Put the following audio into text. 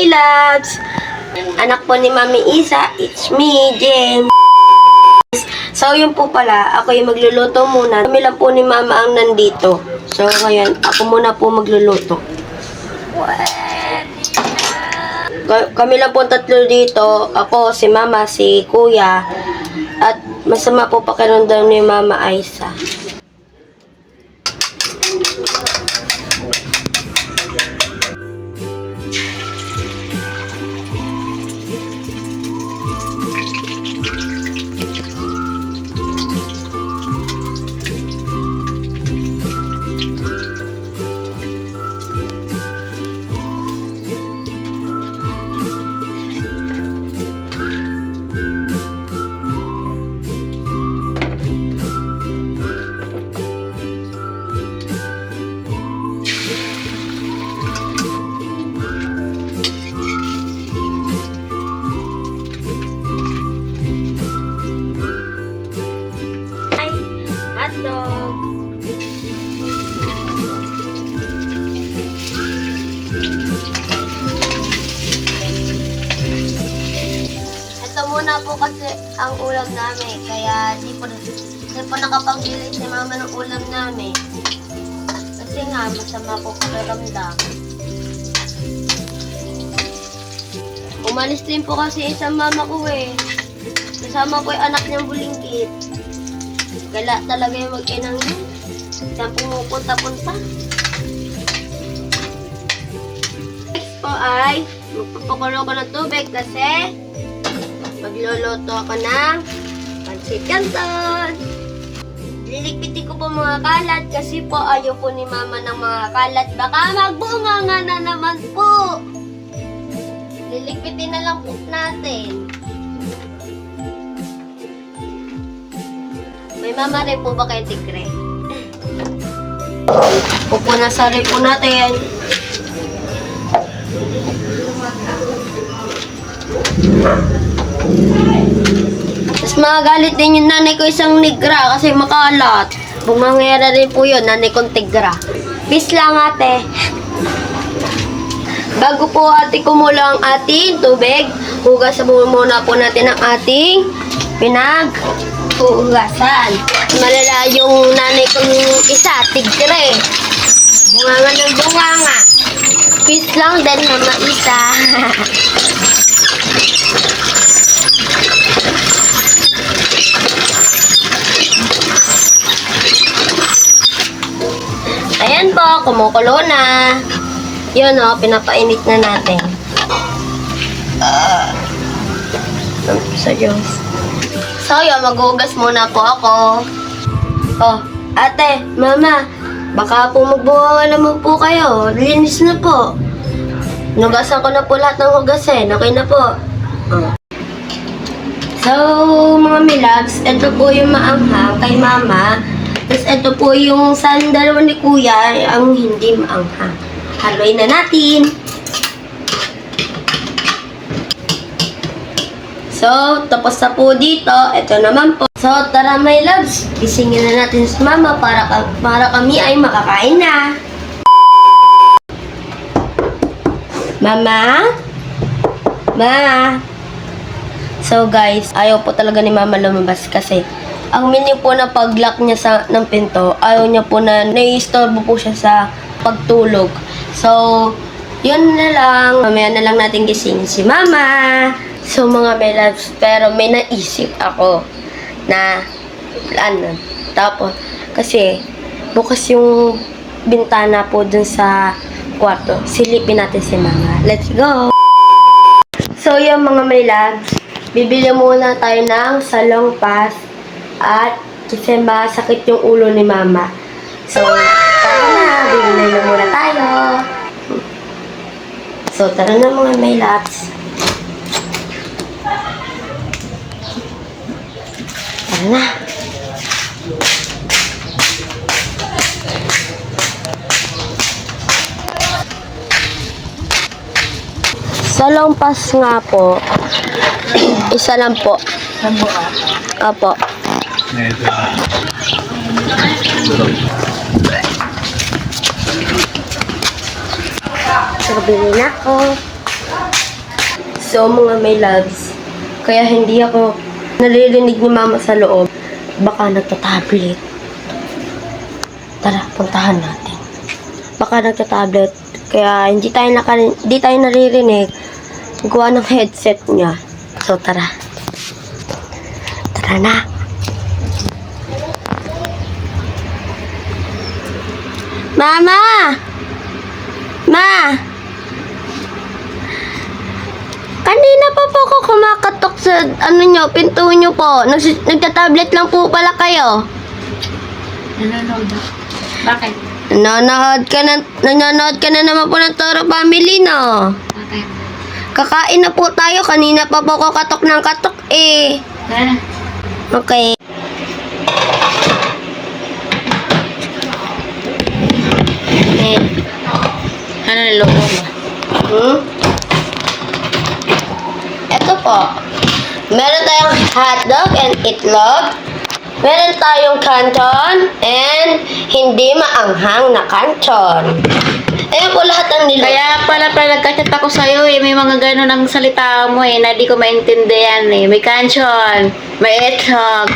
my loves! Anak po ni Mami Isa, it's me, Jem. So, yun po pala, ako yung magluluto muna. Kami lang po ni Mama ang nandito. So, ngayon, ako muna po magluluto. Ka- Kami lang po tatlo dito. Ako, si Mama, si Kuya. At masama po pakiramdam ni Mama Aisa. Muna po kasi ang ulam namin. Kaya di po, di po nakapagbili si mama ng ulam namin. Kasi nga, masama po pakiramdam. Umalis din po kasi isang mama ko eh. Kasama ko yung anak niyang bulinggit. Gala talaga yung mag-inang yun. Saan pumupunta-punta? Next po ay, magpapakulo ko ng tubig kasi magluluto ako ng pancit canton. Liligpitin ko po mga kalat kasi po ayaw po ni mama ng mga kalat. Baka magbunga nga na naman po. Liligpitin na lang po natin. May mama rin po ba kayo tigre? Pupunasan rin po natin. Tapos magagalit din yung nanay ko isang negra kasi makalat. Kung mangyayari rin po yun, nanay kong tigra. Peace lang ate. Bago po ate kumulo ang ating tubig, hugasan mo muna po natin ang ating pinag hugasan. Malala yung nanay kong isa, tigre. Bunganga ng bunganga. Peace lang din mama isa. Po, kumukulo na. Yun o, pinapainit na natin. Sa Diyos. So, yun, maghugas muna po ako. Oh, ate, mama, baka po magbuwawala naman po kayo. Linis na po. Nugasan ko na po lahat ng hugasin. Okay na po. Oh. So, mga milabs, ito po yung maanghang kay mama. Ito po yung sa dalawa ni kuya, ang hindi maanghang. Haluin na natin. So, tapos na po dito. Ito naman po. So, tara my loves. Gisingin na natin si mama para, para kami ay makakain na. Mama? Ma? So guys, ayaw po talaga ni mama lumabas kasi ang mini po na pag-lock niya sa, ng pinto, ayaw niya po na nai-istorbo po siya sa pagtulog. So, yun na lang. Mamaya na lang natin gising si mama. So, mga may loves, pero may naisip ako na ano, tapos, kasi, bukas yung bintana po dun sa kwarto. Silipin natin si mama. Let's go! So, yung mga may loves, bibili muna tayo ng salong pass at kasi masakit yung ulo ni mama. So, tara na, bibili na muna tayo. So, tara na mga may loves. Tara na. Salong pass nga po. Isa lang po. Apo. So, bili na ako. So, mga may loves, kaya hindi ako naririnig ni mama sa loob. Baka nagtatablet. Tara, puntahan natin. Baka nagtatablet. Kaya hindi tayo, naka, hindi tayo naririnig. Gawa ng headset niya. So, tara. Tara na. Mama! Ma! Kanina pa po ako kumakatok sa ano nyo, pinto nyo po. Nags- nagtatablet lang po pala kayo. Nanonood ako. Bakit? Nanonood ka na, nanonood ka na naman po ng Toro Family, no? Bakit? Kakain na po tayo. Kanina pa po ako katok ng katok eh. Tara na. Okay. Eh, Ano niloko mo? Hmm? Ito po. Meron tayong hotdog and itlog. Meron tayong canton and hindi maanghang na canton. Ayan po lahat ng nilog. Kaya pala pala nagkachat ako sa'yo eh. May mga gano'n ang salita mo eh na di ko maintindihan eh. May kanchon, may etlog,